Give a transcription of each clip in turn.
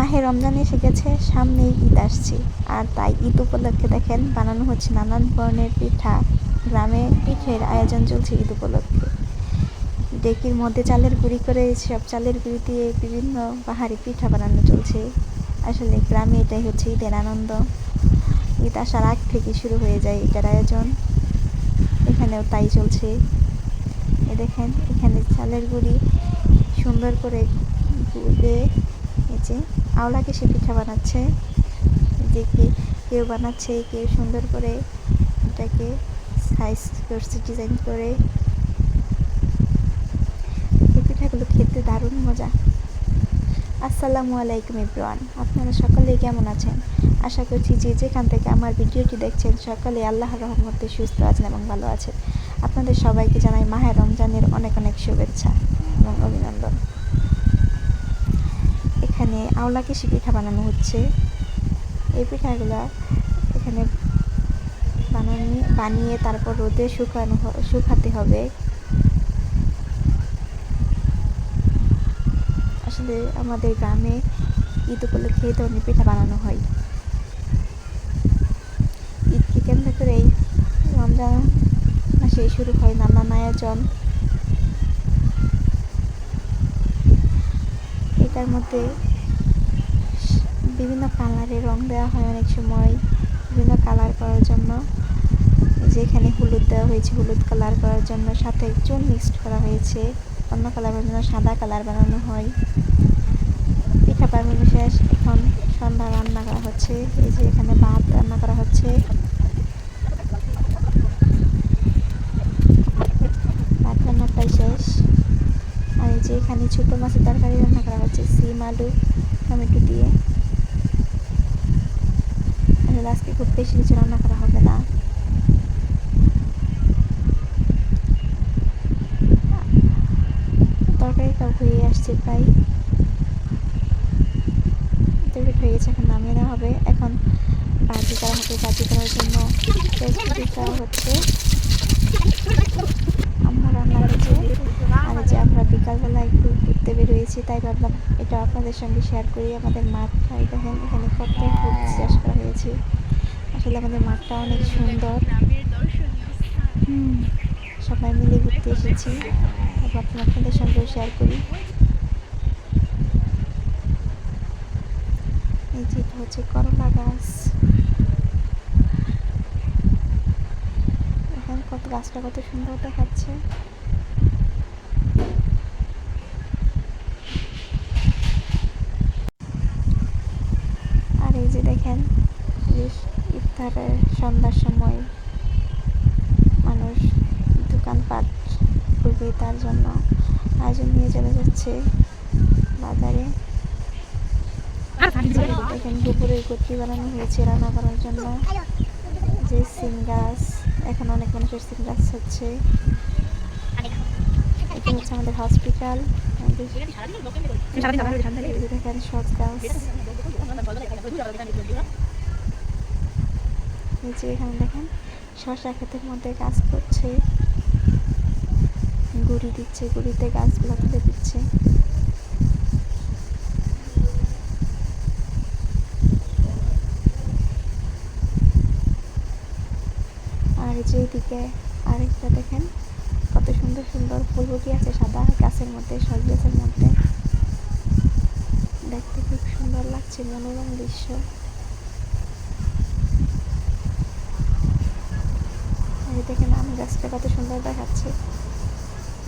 মাহে রমজান এসে গেছে সামনেই ঈদ আসছে। আর তাই ঈদ উপলক্ষে দেখেন বানানো হচ্ছে নানান ধরনের পিঠা। গ্রামে পিঠের আয়োজন চলছে ঈদ উপলক্ষে। ডেকির মধ্যে চালের গুঁড়ি করে, সব চালের গুঁড়ি দিয়ে বিভিন্ন পাহাড়ি পিঠা বানানো চলছে। আসলে গ্রামে এটাই হচ্ছে ঈদের আনন্দ। ঈদ আসার আগ থেকে শুরু হয়ে যায় এটার আয়োজন। এখানেও তাই চলছে। এ দেখেন, এখানে চালের গুঁড়ি সুন্দর করে গুলে এই যে আওলাকে সে পিঠা বানাচ্ছে। যে কেউ বানাচ্ছে, কেউ সুন্দর করে এটাকে সাইজ করছে ডিজাইন করে। এই পিঠাগুলো খেতে দারুণ মজা। আসসালামু আলাইকুম ইব্রান আপনারা সকলেই কেমন আছেন? আশা করছি যে যেখান থেকে আমার ভিডিওটি দেখছেন, সকলে আল্লাহর রহমতে সুস্থ আছেন এবং ভালো আছেন। আপনাদের সবাইকে জানাই মাহে রমজানের অনেক অনেক শুভেচ্ছা এবং অভিনন্দন। এখানে আওলা কেশি পিঠা বানানো হচ্ছে। এই পিঠাগুলা এখানে বানানি, বানিয়ে তারপর রোদে শুকানো শুকাতে হবে। আসলে আমাদের গ্রামে ঈদ উপলক্ষে এই ধরনের পিঠা বানানো হয়। ঈদকে কেন্দ্র করেই রমজান মাসেই শুরু হয় নানান আয়োজন। এটার মধ্যে বিভিন্ন কালারের রং দেওয়া হয় অনেক সময়। বিভিন্ন কালার করার জন্য। যেখানে হলুদ দেওয়া হয়েছে, হলুদ কালার করার জন্য। সাথে চুন মিক্সড করা হয়েছে। অন্য কালার জন্য সাদা কালার বানানো হয়। পিঠা বানানো শেষ। এখন সন্ধ্যা রান্না করা হচ্ছে। এই যে এখানে ভাত রান্না করা হচ্ছে। ভাত রান্না শেষ। আর এই যে এখানে ছোটো মাছের তরকারি রান্না করা হচ্ছে, সিম, আলু, টমেটো দিয়ে। আজকে খুব বেশি কিছু রান্না করা হবে না। তরকারি তাও হয়ে আসছে প্রায়। তরকারি হয়ে গেছে, এখন নামিয়ে নেওয়া হবে। এখন ভাজি করা হবে ভাজি করার জন্য হচ্ছে আম্মা রান্না হচ্ছে আর এই যে আমরা বিকালবেলা একটু ঘুরতে বেরিয়েছি, তাই ভাবলাম এটা আপনাদের সঙ্গে শেয়ার করি। আমাদের মাঠটা এই দেখেন, এখানে কত চাষ করা হয়েছে। আসলে আমাদের মাঠটা অনেক সুন্দর। সবাই মিলে ঘুরতে এসেছি। আপনাদের সঙ্গেও শেয়ার করি। এই যে হচ্ছে করলা গাছ। এখন কত গাছটা কত সুন্দর দেখাচ্ছে আর এই যে দেখেন যে ইফতারের সন্ধ্যার সময় মানুষ দোকানপাট খুলবে তার জন্য আয়োজন নিয়ে চলে যাচ্ছে বাজারে যে দেখেন দুপুরের গতি বানানো হয়েছে রান্না করার জন্য যে সিম গাছ এখন অনেক মানুষের সিম গাছ হচ্ছে এটা হচ্ছে আমাদের হসপিটাল দেখেন সব গাছ নিচে এখানে দেখেন শশা ক্ষেতের মধ্যে গাছ করছে গুড়ি দিচ্ছে, গুড়িতে গাছগুলো তুলে দিচ্ছে। আর যে এইদিকে আরেকটা দেখেন, কত সুন্দর সুন্দর ফুলকপি আছে সাদা গাছের মধ্যে সব গাছের মধ্যে। দেখতে খুব সুন্দর লাগছে, মনোরম দৃশ্য। এই দেখেন আম গাছটা কত সুন্দর দেখাচ্ছে।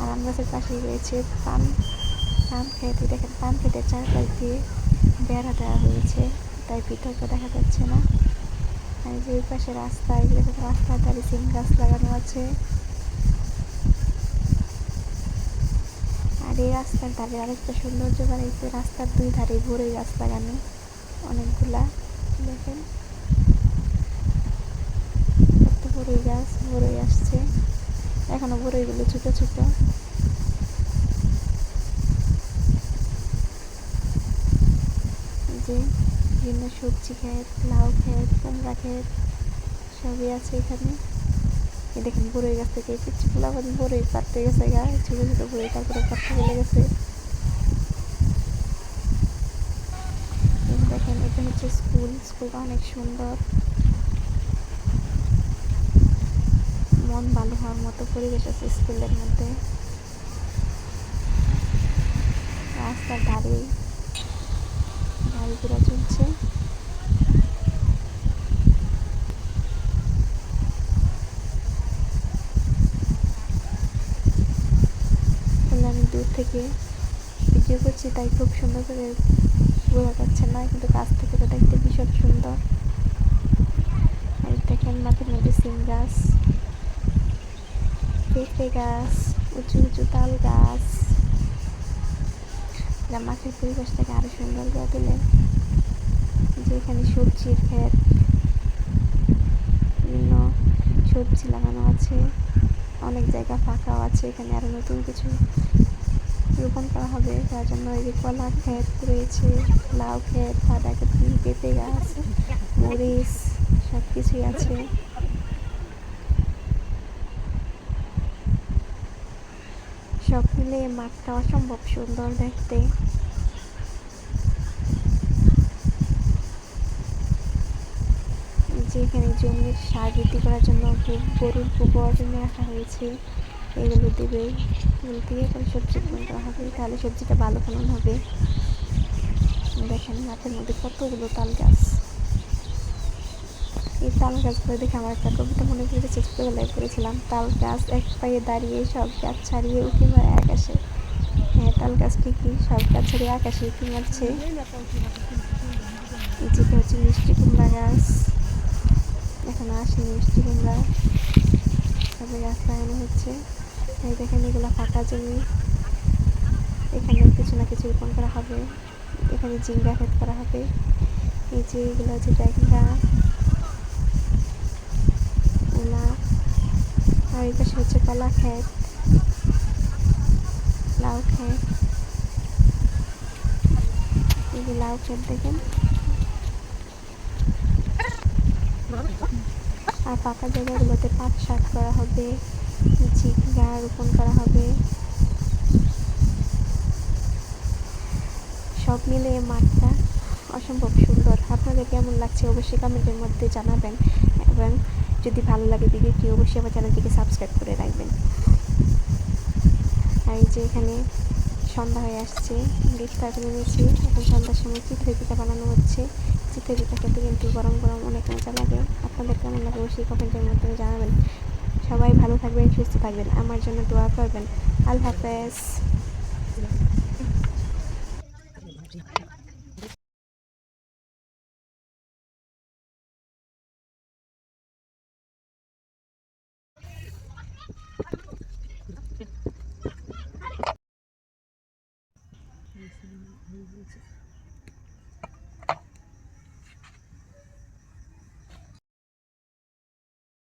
আর আম গাছের পাশেই রয়েছে পান পান খেতে দেখেন পান খেতে চারপাশ দিয়ে বেড়া দেওয়া হয়েছে, তাই ভিতরটা দেখা যাচ্ছে না। আর যে পাশে রাস্তা, এই দেখেন রাস্তার ধারে সিম গাছ লাগানো আছে। আর এই রাস্তার ধারে আরেকটা সৌন্দর্য বাড়াইছে, রাস্তার দুই ধারে ভরে গাছ লাগানো, অনেকগুলা। দেখেন কত বড়ই গাছ বড়ই আসছে। এখনও বড়ইগুলো ছোট ছোট। যে বিভিন্ন সবজি ক্ষেত, লাউ ক্ষেত, কুমড়া ক্ষেত, সবই আছে এখানে। এই দেখেন বড়ই গাছ থেকে কিছু ফুলাবান বড়ই পাড়তে গেছে গা ছোট ছোট বড়ই তারপরে পাড়তে চলে গেছে। দেখেন, এটা হচ্ছে স্কুল স্কুলটা অনেক সুন্দর। মন ভালো হওয়ার মতো পরিবেশ আছে স্কুলের মধ্যে। রাস্তার ধারে গাড়ি চলছে। আমি দূর থেকে ভিডিও করছি, তাই খুব সুন্দর করে বোঝা যাচ্ছে না, কিন্তু কাছ থেকে তো দেখতে ভীষণ সুন্দর। দেখেন মাঠের মধ্যে সিম গাছ। পেঁপে গাছ, উঁচু উঁচু তাল গাছ। যা মাঠের পরিবেশটাকে আরও সুন্দর করে তোলে। যে এখানে সবজির ক্ষেত। বিভিন্ন সবজি লাগানো আছে। অনেক জায়গা ফাঁকাও আছে। এখানে আরও নতুন কিছু রোপণ করা হবে। তার জন্য এই যে কলা ক্ষেত রয়েছে, লাউ ক্ষেত, বাঁধাকপি, পেঁপে গাছ, মরিচ সব কিছুই আছে। সব মাঠটা অসম্ভব সুন্দর দেখতে। যেখানে জমির সার বৃদ্ধি করার জন্য গরু- গরুর গোবর নিয়ে রাখা হয়েছে। এগুলো দিবে। এগুলো দিয়ে করে সবজি রোপণ করা হবে। তাহলে সবজিটা ভালো ফলন হবে। দেখেন মাঠের মধ্যে কতগুলো তাল গাছ। এই তাল গাছগুলো দেখে আমার একটা কবিতা মনে পড়েছে, ছোটবেলায় পড়েছিলাম। তাল গাছ এক পায়ে দাঁড়িয়ে সব গাছ ছাড়িয়ে উঠে মারে আকাশে। হ্যাঁ তাল গাছ ঠিকই, সব গাছ ছাড়িয়ে আকাশে উঠে মারছে এই হচ্ছে মিষ্টি কুমড়া গাছ। এখনও আসে মিষ্টি কুমড়া। তবে গাছ লাগানো হচ্ছে। এই দেখেন, এগুলো ফাঁকা জমি। এখানে কিছু না কিছু রোপণ করা হবে। এখানে জিঙ্গা ক্ষেত করা হবে। এই যে এগুলো হচ্ছে ড্রাগনটা আর এই পাশে হচ্ছে কলা ক্ষেত লাউ ক্ষেত এই লাউ ক্ষেত দেখেন। আর ফাঁকা জায়গাগুলোতে পাট শাক করা হবে ঝিঙ্গা রোপণ করা হবে। সব মিলিয়ে মাঠটা অসম্ভব সুন্দর। আপনাদের কেমন লাগছে অবশ্যই কমেন্টের মধ্যে জানাবেন এবং যদি ভালো লাগে ভিডিওটি অবশ্যই আমার চ্যানেলটিকে সাবস্ক্রাইব করে রাখবেন। আর এই যে এখানে সন্ধ্যা হয়ে আসছে ইফতার করে নিয়েছি এখন সন্ধ্যার সময় চিতই পিঠা বানানো হচ্ছে। চিতই পিঠা খেতে কিন্তু গরম গরম অনেক মজা লাগে। আপনাদের কেমন লাগে অবশ্যই কমেন্টের মাধ্যমে জানাবেন। সবাই ভালো থাকবেন, সুস্থ থাকবেন। আমার জন্য দোয়া করবেন। আল্লাহ হাফেজ। হয়েছে